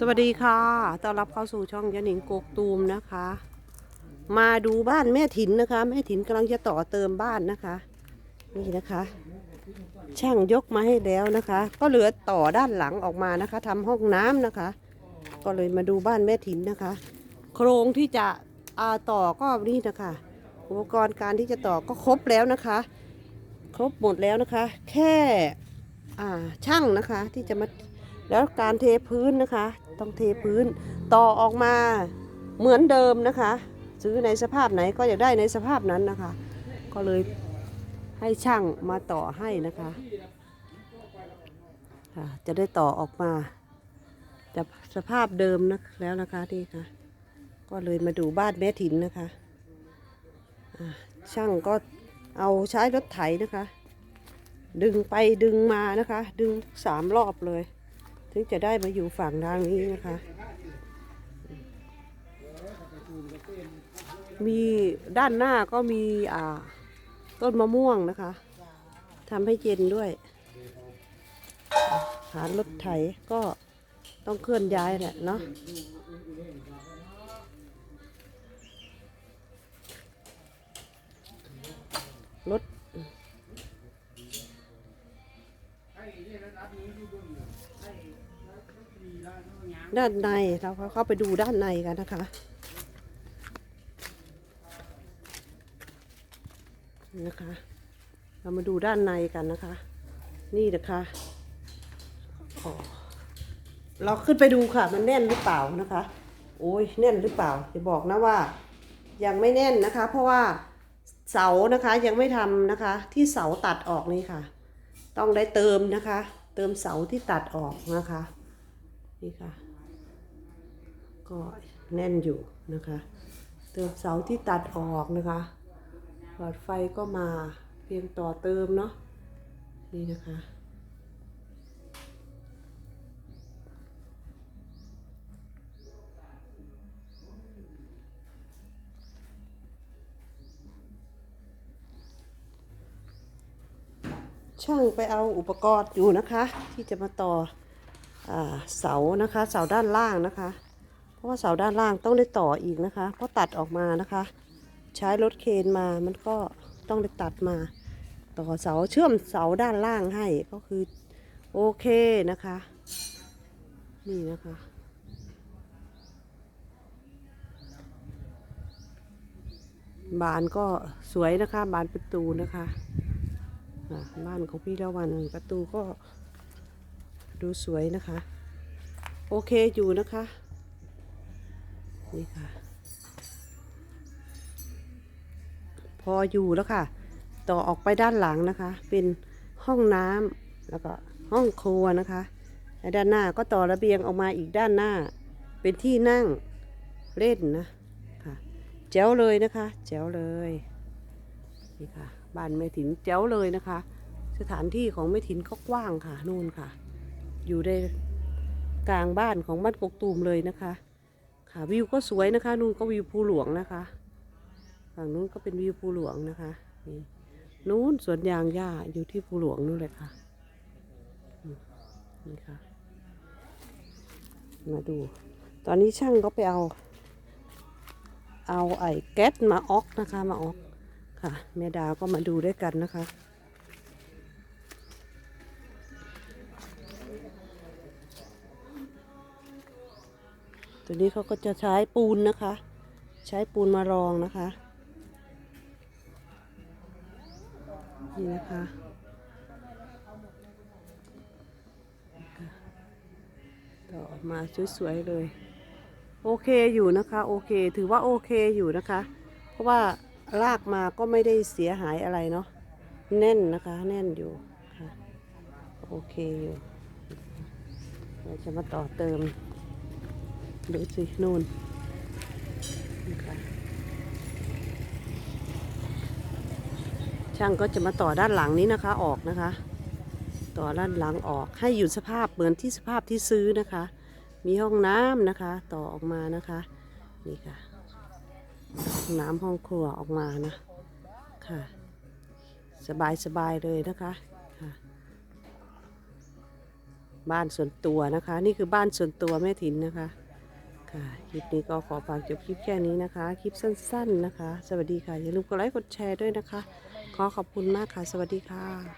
สวัสดีค่ะ ต้อนรับเข้าสู่ช่องยะหนิงกกตูมนะคะ มาดูบ้านแม่ถินนะคะ แม่ถินกำลังจะต่อเติมบ้านนะคะ นี่นะคะ ช่างยกมาให้แล้วนะคะ ก็เหลือต่อด้านหลังออกมานะคะทำห้องน้ำนะคะ ก็เลยมาดูบ้านแม่ถินนะคะ โครงที่จะอาต่อก็นี่นะคะ อุปกรณ์การที่จะต่อก็ครบแล้วนะคะ ครบหมดแล้วนะคะ แค่อ่าช่างนะคะที่จะมา แล้วการเทพื้นนะคะ ต้องเทพื้นต่อออกมาเหมือนเดิมนะคะ ซื้อในสภาพไหนก็อยากได้ในสภาพนั้นนะคะ ก็เลยให้ช่างมาต่อให้นะคะค่ะจะได้ต่อออกมาจะสภาพเดิมนะแล้วนะคะที่ค่ะ ก็เลยมาดูบ้านแม่ถินนะคะช่างก็เอาใช้รถไถนะคะ ดึงไปดึงมานะคะ ดึงสามรอบเลย ถึงจะได้มาอยู่ฝั่งทางนี้นะคะ มีด้านหน้าก็มีอ่าต้นมะม่วงนะคะทำให้เย็นด้วยฐานรถไถก็ต้องเคลื่อนย้ายแหละเนาะรถ ด้านในเราเข้าไปดูด้านในกันนะคะนะคะ เรามาดูด้านในกันนะคะ นี่นะคะเราขึ้นไปดูค่ะ มันแน่นหรือเปล่านะคะ โอ้ยแน่นหรือเปล่าจะบอกนะว่า ยังไม่แน่นนะคะ เพราะว่าเสานะคะยังไม่ทำนะคะ ที่เสาตัดออกนี่ค่ะ ต้องได้เติมนะคะ เติมเสาที่ตัดออกนะคะ นี่ค่ะ ก็แน่นอยู่นะคะ เติมเสาที่ตัดออกนะคะหลอดไฟก็มาเพียงต่อเติมเนาะนี่นะคะช่างไปเอาอุปกรณ์อยู่นะคะ ที่จะมาต่ออเสานะคะ เสาด้านล่างนะคะ ราะว่าเสาด้านล่างต้องได้ต่ออีกนะคะ เพราะตัดออกมานะคะ ใช้รถเคนมามันก็ต้องได้ตัดมา ต่อเสาเชื่อมเสาด้านล่างให้ก็คือโอเคนะคะ นี่นะคะ บานก็สวยนะคะ บานประตูนะคะบ้านของพี่ละวันประตูก็ดูสวยนะคะ โอเคอยู่นะคะ นี่ค่ะ พออยู่แล้วค่ะ ต่อออกไปด้านหลังนะคะ เป็นห้องน้ำแล้วก็ห้องครัวนะคะและด้านหน้าก็ต่อระเบียงออกมาอีกด้านหน้า เป็นที่นั่งเล่นนะค่ะแจ๋วเลยนะคะแจ๋วเลยนี่ค่ะบ้านแม่ถินแจ๋วเลยนะคะ สถานที่ของแม่ถินก็กว้างค่ะนู่นค่ะ อยู่ในกลางบ้านของบ้านกกตูมเลยนะคะ ค่ะวิวก็สวยนะคะนู่นก็วิวภูหลวงนะคะฝั่งนู้นก็เป็นวิวภูหลวงนะคะนี่นู้นสวนยางหญ้าอยู่ที่ภูหลวงนู่นเลยค่ะนี่ค่ะ มาดู ตอนนี้ช่างก็ไปเอา เอาไอ้แก๊สมาออกนะคะมาออกค่ะแม่ดาวก็มาดูด้วยกันนะคะ ตัวนี้เขาก็จะใช้ปูนนะคะ ใช้ปูนมารองนะคะ นี่นะคะต่อมาสวยๆเลย โอเคอยู่นะคะ โอเค ถือว่าโอเคอยู่นะคะ เพราะว่ารากมาก็ไม่ได้เสียหายอะไรเนาะแน่นนะคะ แน่นอยู่ค่ะ โอเคอยู่เราจะมาต่อเติม ดูสินู่นนี่ค่ะช่างก็จะมาต่อด้านหลังนี้นะคะออกนะคะ ต่อด้านหลังออกให้อยู่สภาพเหมือนที่สภาพที่ซื้อนะคะ มีห้องน้ำนะคะ ต่อออกมานะคะนี่ค่ะห้องน้ำห้องครัวออกมานะค่ะ สบายสบายเลยนะคะค่ะบ้านส่วนตัวนะคะ นี่คือบ้านส่วนตัวแม่ถินนะคะ ค่ะคลิปนี้ก็ขอฝากจบคลิปแค่นี้นะคะ คลิปสั้น ๆนะคะ สวัสดีค่ะอย่าลืมกดไลค์กดแชร์ด้วยนะคะ ขอขอบคุณมากค่ะ สวัสดีค่ะ